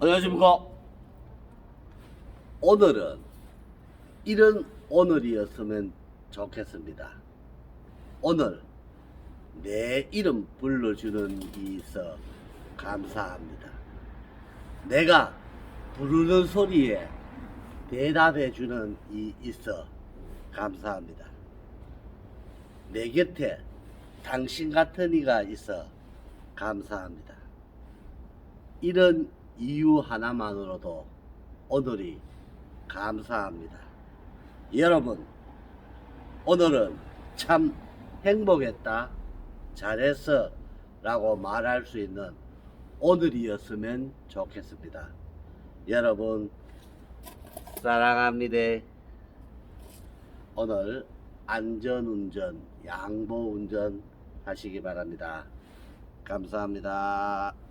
안녕하십니까. 오늘은 이런 오늘이었으면 좋겠습니다. 오늘 내 이름 불러주는 이 있어 감사합니다. 내가 부르는 소리에 대답해주는 이 있어 감사합니다. 내 곁에 당신 같은 이가 있어 감사합니다. 이런 이유 하나만으로도 오늘이 감사합니다. 여러분, 오늘은 참 행복했다, 잘했어 라고 말할 수 있는 오늘이었으면 좋겠습니다. 여러분, 사랑합니다. 오늘 안전운전, 양보운전 하시기 바랍니다. 감사합니다.